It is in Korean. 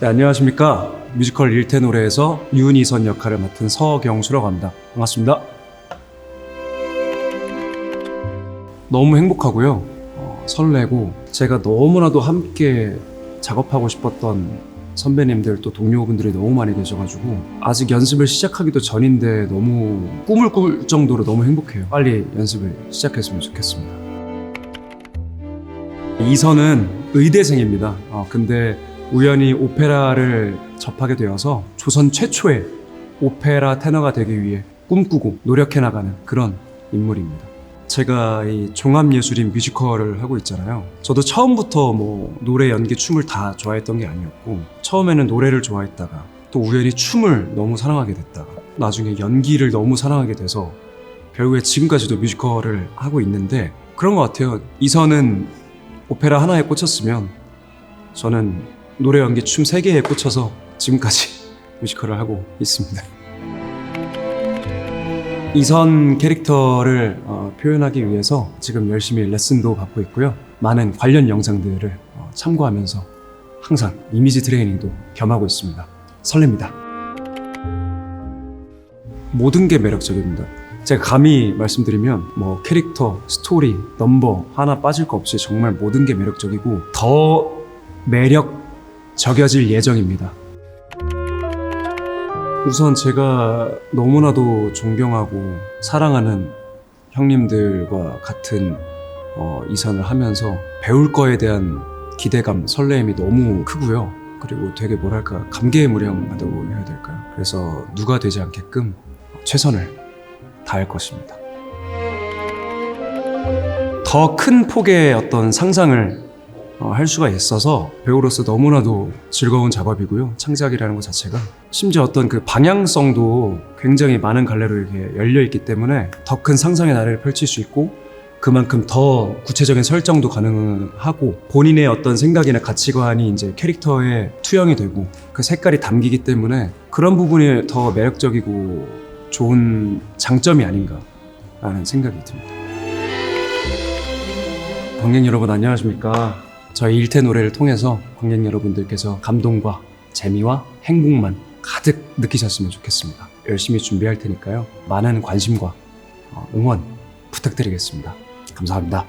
네, 안녕하십니까. 뮤지컬 일태 노래에서 윤희선 역할을 맡은 서경수라고 합니다. 반갑습니다. 너무 행복하고요. 어, 설레고 제가 너무나도 함께 작업하고 싶었던 선배님들 또 동료분들이 너무 많이 계셔가지고 아직 연습을 시작하기도 전인데 너무 꿈을 꿀 정도로 너무 행복해요. 빨리 연습을 시작했으면 좋겠습니다. 이선은 의대생입니다. 어, 근데 우연히 오페라를 접하게 되어서 조선 최초의 오페라 테너가 되기 위해 꿈꾸고 노력해 나가는 그런 인물입니다. 제가 이 종합예술인 뮤지컬을 하고 있잖아요. 저도 처음부터 뭐 노래, 연기, 춤을 다 좋아했던 게 아니었고 처음에는 노래를 좋아했다가 또 우연히 춤을 너무 사랑하게 됐다가 나중에 연기를 너무 사랑하게 돼서 결국에 지금까지도 뮤지컬을 하고 있는데 그런 것 같아요. 이선은 오페라 하나에 꽂혔으면 저는 노래, 연기, 춤세 개에 꽂혀서 지금까지 뮤지컬을 하고 있습니다. 이선 캐릭터를 어, 표현하기 위해서 지금 열심히 레슨도 받고 있고요. 많은 관련 영상들을 어, 참고하면서 항상 이미지 트레이닝도 겸하고 있습니다. 설렙니다. 모든 게 매력적입니다. 제가 감히 말씀드리면 뭐 캐릭터, 스토리, 넘버 하나 빠질 거 없이 정말 모든 게 매력적이고 더 매력 적여질 예정입니다. 우선 제가 너무나도 존경하고 사랑하는 형님들과 같은 어, 이선을 하면서 배울 거에 대한 기대감, 설레임이 너무 크고요. 그리고 되게 뭐랄까 감개무량하다고 해야 될까요? 그래서 누가 되지 않게끔 최선을 다할 것입니다. 더 큰 폭의 어떤 상상을 어, 할 수가 있어서 배우로서 너무나도 즐거운 작업이고요. 창작이라는 것 자체가 심지어 어떤 그 방향성도 굉장히 많은 갈래로 이렇게 열려 있기 때문에 더 큰 상상의 나래를 펼칠 수 있고 그만큼 더 구체적인 설정도 가능하고 본인의 어떤 생각이나 가치관이 이제 캐릭터에 투영이 되고 그 색깔이 담기기 때문에 그런 부분이 더 매력적이고 좋은 장점이 아닌가라는 생각이 듭니다. 관객 여러분 안녕하십니까? 저희 일태 노래를 통해서 관객 여러분들께서 감동과 재미와 행복만 가득 느끼셨으면 좋겠습니다. 열심히 준비할 테니까요. 많은 관심과 어, 응원 부탁드리겠습니다. 감사합니다.